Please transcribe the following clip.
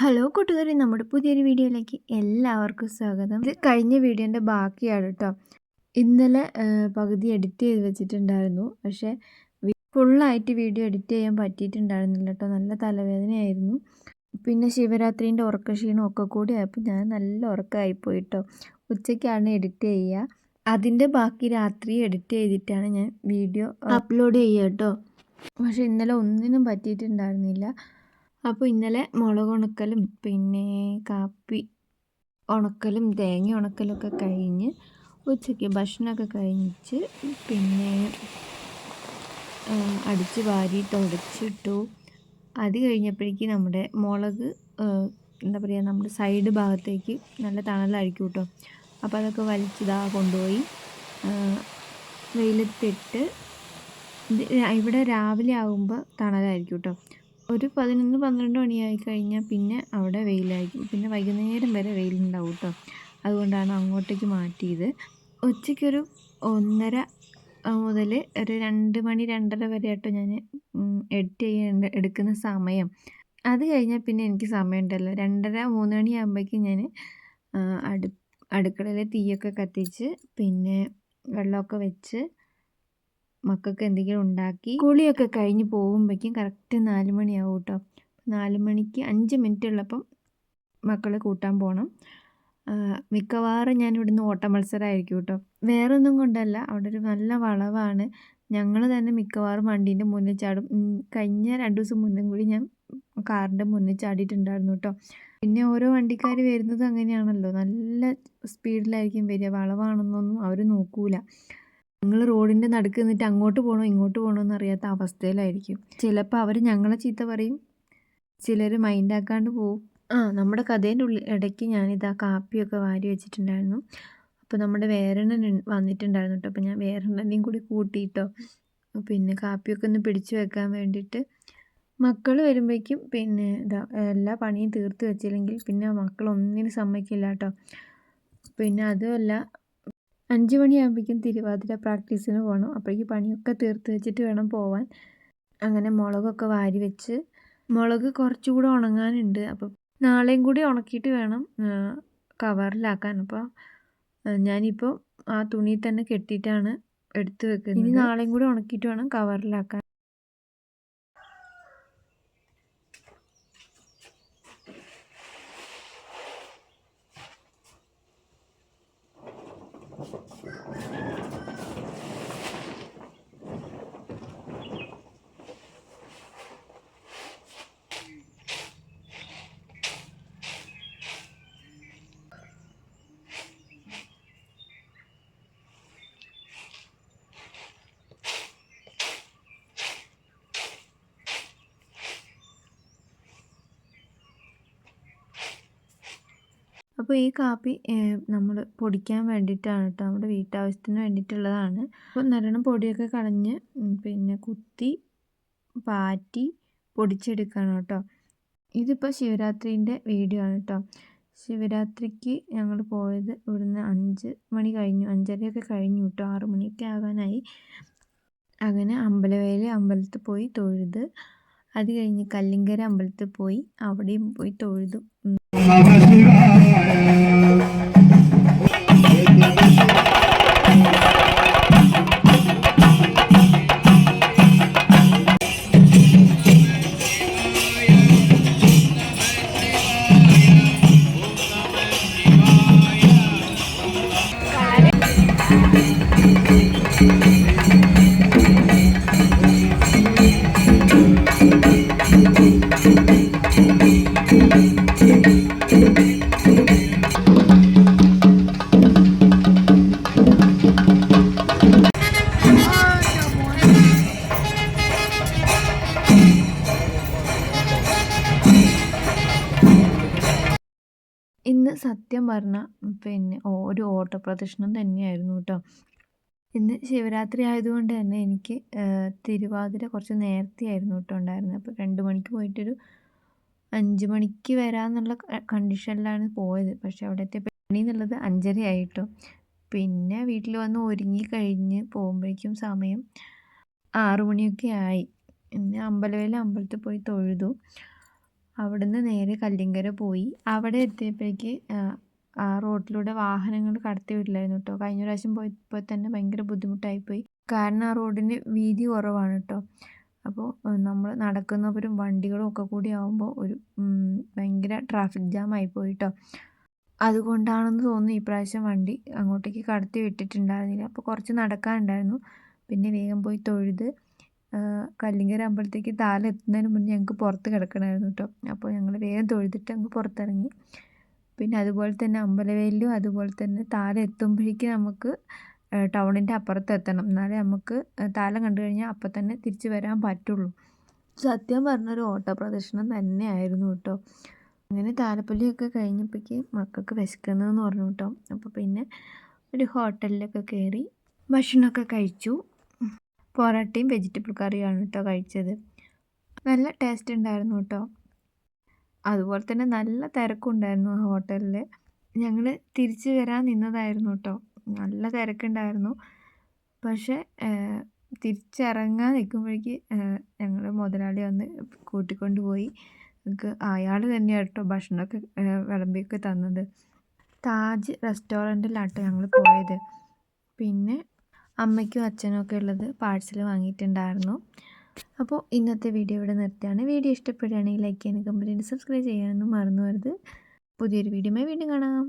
Hello കൂട്ടുകാരി നമ്മുടെ പുതിയൊരു വീഡിയോയിലേക്ക് എല്ലാവർക്കും സ്വാഗതം. ഇത് കഴിഞ്ഞ വീഡിയോന്റെ ബാക്കിയാണ് കേട്ടോ. ഇന്നലെ പകുതി എഡിറ്റ് ചെയ്ത് വെച്ചിട്ടുണ്ടായിരുന്നു. പക്ഷേ ഫുള്ളായിട്ട് വീഡിയോ എഡിറ്റ് ചെയ്യാൻ പറ്റിയിട്ടുണ്ടായിരുന്നില്ല കേട്ടോ. നല്ല തലവേദനയായിരുന്നു. പിന്നെ ശിവരാത്രീന്റെ ഉറക്കക്ഷീണം ഒക്കെ കൂടി ആയപ്പോൾ ഞാൻ നല്ല ഉറക്കമായിപ്പോയി കേട്ടോ. ഉച്ചയ്ക്കാണ് എഡിറ്റ് ചെയ്യുക. അതിന്റെ ബാക്കി രാത്രി എഡിറ്റ് ചെയ്തിട്ടാണ് ഞാൻ വീഡിയോ അപ്ലോഡ് ചെയ്യുക കേട്ടോ. പക്ഷേ ഇന്നലെ ഒന്നിനും പറ്റിയിട്ടുണ്ടായിരുന്നില്ല. അപ്പോൾ ഇന്നലെ മുളക് ഉണക്കലും പിന്നെ കാപ്പി ഉണക്കലും തേങ്ങ ഉണക്കലൊക്കെ കഴിഞ്ഞ് ഉച്ചയ്ക്ക് ഭക്ഷണമൊക്കെ കഴിഞ്ഞ് പിന്നെ അടിച്ച് വാരി തുടച്ചിട്ടു അത് കഴിഞ്ഞപ്പോഴേക്ക് നമ്മുടെ മുളക് എന്താ പറയുക നമ്മുടെ സൈഡ് ഭാഗത്തേക്ക് നല്ല തണലായിരിക്കും കേട്ടോ. അപ്പോൾ അതൊക്കെ വലിച്ചിതാ കൊണ്ടുപോയി വെയിലത്തിട്ട് ഇവിടെ രാവിലെ ആകുമ്പോൾ തണലായിരിക്കും കേട്ടോ. ഒരു പതിനൊന്ന് പന്ത്രണ്ട് മണിയായി കഴിഞ്ഞാൽ പിന്നെ അവിടെ വെയിലായിരിക്കും. പിന്നെ വൈകുന്നേരം വരെ വെയിലുണ്ടാവും കേട്ടോ അതുകൊണ്ടാണ് അങ്ങോട്ടേക്ക് മാറ്റിയത്. ഉച്ചയ്ക്കൊരു ഒന്നര മുതൽ ഒരു രണ്ട് മണി രണ്ടര വരെ ആട്ടോ ഞാൻ എഡിറ്റ് ചെയ്യേണ്ട എടുക്കുന്ന സമയം. അത് കഴിഞ്ഞാൽ പിന്നെ എനിക്ക് സമയമുണ്ടല്ലോ. രണ്ടര മൂന്ന് മണിയാകുമ്പോഴേക്കും ഞാൻ അടു അടുക്കളയിൽ തീയൊക്കെ കത്തിച്ച് പിന്നെ വെള്ളമൊക്കെ വെച്ച് മക്കൾക്ക് എന്തെങ്കിലും ഉണ്ടാക്കി കുളിയൊക്കെ കഴിഞ്ഞ് പോകുമ്പോഴേക്കും കറക്റ്റ് നാല് മണിയാവും കേട്ടോ. നാല് മണിക്ക് അഞ്ച് മിനിറ്റ് ഉള്ളപ്പം മക്കളെ കൂട്ടാൻ പോകണം മിക്കവാറും ഞാൻ ഇവിടുന്ന് ഓട്ട മത്സരമായിരിക്കും കേട്ടോ. വേറെ ഒന്നും കൊണ്ടല്ല അവിടെ ഒരു നല്ല വളവാണ്. ഞങ്ങൾ തന്നെ മിക്കവാറും വണ്ടീന്റെ മുന്നിൽ ചാടും. കഴിഞ്ഞ രണ്ട് ദിവസം മുന്നും കൂടി ഞാൻ കാറിന്റെ മുന്നിൽ ചാടിയിട്ടുണ്ടായിരുന്നു കേട്ടോ. പിന്നെ ഓരോ വണ്ടിക്കാർ വരുന്നത് അങ്ങനെയാണല്ലോ. നല്ല സ്പീഡിലായിരിക്കും വരിക. വളവാണെന്നൊന്നും അവർ നോക്കൂല. ഞങ്ങൾ റോഡിന്റെ നടുക്ക് നിന്നിട്ട് അങ്ങോട്ട് പോകണോ ഇങ്ങോട്ട് പോകണോ എന്നറിയാത്ത അവസ്ഥയിലായിരിക്കും. ചിലപ്പോൾ അവർ ഞങ്ങളെ ചീത്ത പറയും. ചിലർ മൈൻഡാക്കാണ്ട് പോകും ആ നമ്മുടെ കഥേന്റെ ഉള്ളിൽ ഇടയ്ക്ക് ഞാനിതാ കാപ്പിയൊക്കെ വാരി വെച്ചിട്ടുണ്ടായിരുന്നു. അപ്പോൾ നമ്മുടെ വേറെണ്ണൻ വന്നിട്ടുണ്ടായിരുന്നു കേട്ടോ അപ്പോൾ ഞാൻ വേറെണ്ണനെയും കൂടി കൂട്ടിയിട്ടോ പിന്നെ കാപ്പിയൊക്കെ ഒന്ന് പിടിച്ചു വെക്കാൻ വേണ്ടിയിട്ട് മക്കൾ വരുമ്പോഴേക്കും പിന്നെ ഇതാ എല്ലാ പണിയും തീർത്ത് വെച്ചില്ലെങ്കിൽ പിന്നെ മക്കൾ ഒന്നിനും സമ്മതിക്കില്ല കേട്ടോ പിന്നെ അതുമല്ല അഞ്ച് മണിയാകുമ്പോഴേക്കും തിരുവാതിര പ്രാക്ടീസിന് പോകണം അപ്പോഴേക്ക് പണിയൊക്കെ തീർത്ത് വെച്ചിട്ട് വേണം പോവാൻ. അങ്ങനെ മുളകൊക്കെ വാരി വെച്ച്. മുളക് കുറച്ചുകൂടെ ഉണങ്ങാനുണ്ട്. അപ്പം നാളെയും കൂടി ഉണക്കിയിട്ട് വേണം കവറിലാക്കാൻ. അപ്പോൾ ഞാനിപ്പോൾ ആ തുണിയിൽ തന്നെ കെട്ടിയിട്ടാണ് എടുത്ത് വെക്കുന്നത്. ഇനി നാളെയും കൂടി ഉണക്കിയിട്ട് വേണം കവറിലാക്കാൻ. すいません。അപ്പോൾ ഈ കാപ്പി നമ്മൾ പൊടിക്കാൻ വേണ്ടിയിട്ടാണ് കേട്ടോ നമ്മുടെ വീട്ടാവശ്യത്തിന് വേണ്ടിയിട്ടുള്ളതാണ്. അപ്പോൾ നല്ലോണം പൊടിയൊക്കെ കളഞ്ഞ് പിന്നെ കുത്തി പാറ്റി പൊടിച്ചെടുക്കണം കേട്ടോ ഇതിപ്പോൾ ശിവരാത്രിന്റെ വീഡിയോ ആണ് കേട്ടോ ശിവരാത്രിക്ക് ഞങ്ങൾ പോയത് ഇവിടുന്ന് അഞ്ച് മണി കഴിഞ്ഞു. അഞ്ചരയൊക്കെ കഴിഞ്ഞു കേട്ടോ ആറു മണിയൊക്കെ ആകാനായി. അങ്ങനെ അമ്പലവേലി അമ്പലത്തിൽ പോയി തൊഴുത് അത് കഴിഞ്ഞ് കല്ലിങ്കര അമ്പലത്തിൽ പോയി അവിടെയും പോയി തൊഴുതു. Glória. ഇന്ന് സത്യം പറഞ്ഞാൽ പിന്നെ ഒരു ഓട്ടപ്രദക്ഷിണം തന്നെയായിരുന്നു കേട്ടോ ഇന്ന് ശിവരാത്രി ആയതുകൊണ്ട് തന്നെ എനിക്ക് തിരുവാതിര കുറച്ച് നേരത്തെ ആയിരുന്നു കേട്ടോ ഉണ്ടായിരുന്നത് അപ്പോൾ രണ്ട് മണിക്ക് പോയിട്ടൊരു അഞ്ച് മണിക്ക് വരാമെന്നുള്ള കണ്ടീഷനിലാണ് പോയത്. പക്ഷേ അവിടെ എത്തിയപ്പോൾ പണി എന്നുള്ളത് അഞ്ചര ആയിട്ടോ പിന്നെ വീട്ടിൽ വന്ന് ഒരുങ്ങി കഴിഞ്ഞ് പോകുമ്പോഴേക്കും സമയം ആറു മണിയൊക്കെ ആയി. പിന്നെ അമ്പലവേല അമ്പലത്തിൽ പോയി തൊഴുതു. അവിടുന്ന് നേരെ കല്ലിങ്കര പോയി. അവിടെ എത്തിയപ്പോഴേക്ക് ആ റോഡിലൂടെ വാഹനങ്ങൾ കടത്തി വിടില്ലായിരുന്നു കേട്ടോ കഴിഞ്ഞ പ്രാവശ്യം പോയപ്പോൾ തന്നെ ഭയങ്കര ബുദ്ധിമുട്ടായിപ്പോയി. കാരണം ആ റോഡിന് വീതി കുറവാണ് കേട്ടോ അപ്പോൾ നമ്മൾ നടക്കുന്നവരും വണ്ടികളും ഒക്കെ കൂടി ആകുമ്പോൾ ഒരു ഭയങ്കര ട്രാഫിക് ജാം ആയിപ്പോയി കേട്ടോ അതുകൊണ്ടാണെന്ന് തോന്നുന്നു ഈ പ്രാവശ്യം വണ്ടി അങ്ങോട്ടേക്ക് കടത്തി വിട്ടിട്ടുണ്ടായിരുന്നില്ല. അപ്പോൾ കുറച്ച് നടക്കാനുണ്ടായിരുന്നു. പിന്നെ വേഗം പോയി തൊഴുത് കല്ലിങ്കര അമ്പലത്തേക്ക് താല എത്തുന്നതിന് മുന്നേ ഞങ്ങൾക്ക് പുറത്ത് കിടക്കണമായിരുന്നു കേട്ടോ അപ്പോൾ ഞങ്ങൾ വേഗം തൊഴുതിട്ട് അങ്ങ് പുറത്തിറങ്ങി. പിന്നെ അതുപോലെ തന്നെ അമ്പലവേലിലും അതുപോലെ തന്നെ താല എത്തുമ്പോഴേക്ക് നമുക്ക് ടൗണിന്റെ അപ്പുറത്ത് എത്തണം. എന്നാലേ നമുക്ക് താലം കണ്ടു കഴിഞ്ഞാൽ അപ്പം തന്നെ തിരിച്ച് വരാൻ പറ്റുള്ളൂ. സത്യം പറഞ്ഞൊരു ഓട്ടോ പ്രദർശനം തന്നെയായിരുന്നു കേട്ടോ അങ്ങനെ താലപ്പൊലിയൊക്കെ കഴിഞ്ഞപ്പോഴേക്ക് മക്കൾക്ക് വിശക്കുന്നതെന്ന് പറഞ്ഞു കേട്ടോ അപ്പോൾ പിന്നെ ഒരു ഹോട്ടലിലൊക്കെ കയറി ഭക്ഷണമൊക്കെ കഴിച്ചു. പൊറോട്ടയും വെജിറ്റബിൾ കറിയാണ് കേട്ടോ കഴിച്ചത്. നല്ല ടേസ്റ്റ് ഉണ്ടായിരുന്നു കേട്ടോ. അതുപോലെ തന്നെ നല്ല തിരക്കുണ്ടായിരുന്നു ആ ഹോട്ടലിൽ ഞങ്ങൾ തിരിച്ചു വരാൻ നിന്നതായിരുന്നു കേട്ടോ. നല്ല തിരക്കുണ്ടായിരുന്നു. പക്ഷേ തിരിച്ചിറങ്ങാൻ നിൽക്കുമ്പോഴേക്ക് ഞങ്ങൾ മുതലാളി വന്ന് കൂട്ടിക്കൊണ്ട് പോയി. നമുക്ക് അയാൾ തന്നെയാണ് കേട്ടോ ഭക്ഷണമൊക്കെ വിളമ്പിയൊക്കെ തന്നത്. താജ് റെസ്റ്റോറന്റിലാട്ടോ ഞങ്ങൾ പോയത്. പിന്നെ അമ്മയ്ക്കും അച്ഛനും ഒക്കെ ഉള്ളത് പാഴ്സൽ വാങ്ങിയിട്ടുണ്ടായിരുന്നു. അപ്പോൾ ഇന്നത്തെ വീഡിയോ ഇവിടെ നിർത്തിയാണ് വീഡിയോ ഇഷ്ടപ്പെടുകയാണെങ്കിൽ ലൈക്ക് ചെയ്യാനും കമ്പനി സബ്സ്ക്രൈബ് ചെയ്യാനൊന്നും മറന്നു വരുത് പുതിയൊരു വീഡിയോയുമായി വീണ്ടും കാണാം.